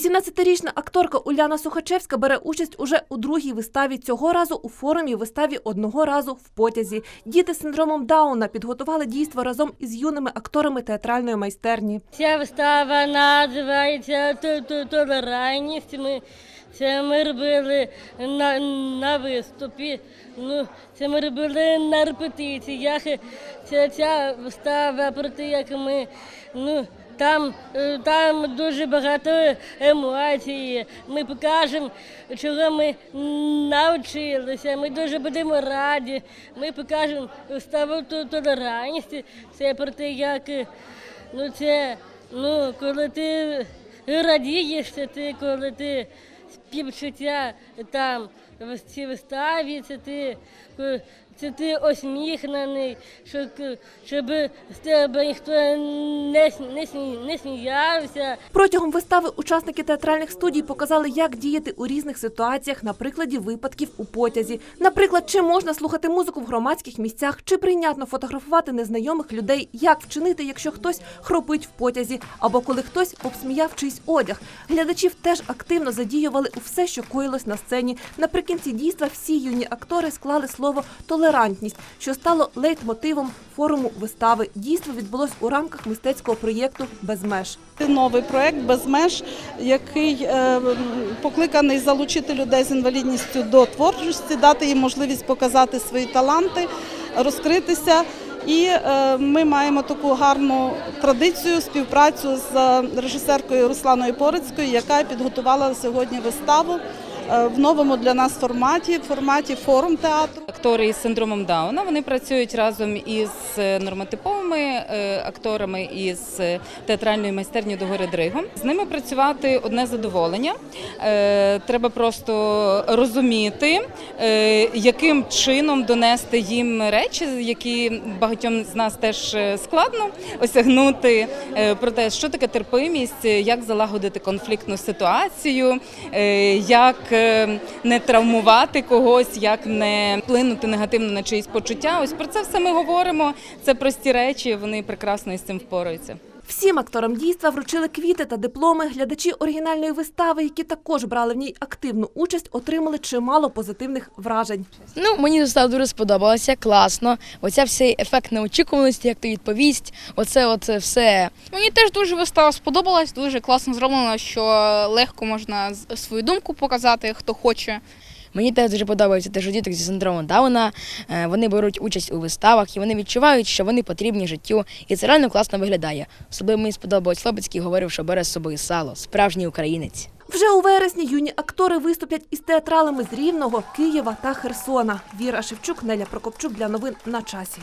18-річна акторка Уляна Сухачевська бере участь уже у другій виставі цього разу у форумі виставі одного разу в потязі. Діти з синдромом Дауна підготували дійство разом із юними акторами театральної майстерні. Ця вистава називається «Ту- ту- Толерантність. Це ми робили на, на виступі. Ну, це ми робили на репетиціях. Ця, ця вистава про те, як ми ну. Там, е, там дуже багато емоцій. Ми покажемо, чого ми навчилися. Ми дуже будемо раді. Ми покажемо виставу «Ту- толерантність. Це про те, як е, Ну це, ну, коли ти радієш, це ти, коли ти співчуття там в цій виставі, це ти, це ти осміхнений, щоб, щоб з тебе ніхто не, не, не сміявся. Протягом вистави учасники театральних студій показали, як діяти у різних ситуаціях на прикладі випадків у потязі. Наприклад, чи можна слухати музику в громадських місцях, чи прийнятно фотографувати незнайомих людей, як вчинити, якщо хтось хропить в потязі, або коли хтось обсміяв чийсь одяг. Глядачів теж активно задіювали у все, що коїлось на сцені. Наприкінці дійства всі юні актори склали слово толерантність, що стало лейтмотивом форуму вистави. Дійство відбулось у рамках мистецького проєкту Без меж. Новий проект без меж, який е, покликаний залучити людей з інвалідністю до творчості, дати їм можливість показати свої таланти, розкритися. І е, ми маємо таку гарну традицію співпрацю з режисеркою Русланою Порицькою, яка підготувала сьогодні виставу в новому для нас форматі, форматі форум театру. Актори із синдромом Дауна вони працюють разом із е, нормотиповими е, акторами із е, театральної майстерні до гори Дригом. З ними працювати одне задоволення. Е, Треба просто розуміти, е, яким чином донести їм речі, які багатьом з нас теж е, складно осягнути. Е, Про те, що таке терпимість, е, як залагодити конфліктну ситуацію, е, як е, не травмувати когось, як не вплинути негативно на чиїсь почуття. Ось про це все ми говоримо. Це прості речі, вони прекрасно із цим впораються. Всім акторам дійства вручили квіти та дипломи. Глядачі оригінальної вистави, які також брали в ній активну участь, отримали чимало позитивних вражень. Ну, мені вистава дуже сподобалася, класно. Оця вся ефект неочікуваності, як то відповість. Оце, оце все. Мені теж дуже вистава сподобалась, дуже класно зроблено, що легко можна свою думку показати, хто хоче. Мені теж дуже подобається те, що діток зі синдромом Дауна е, вони беруть участь у виставах і вони відчувають, що вони потрібні життю. І це реально класно виглядає. Особливо мені сподобалось лобецький, говорив, що бере з собою сало, справжній українець. Вже у вересні юні актори виступлять із театралами з Рівного, Києва та Херсона. Віра Шевчук, Неля Прокопчук для новин на часі.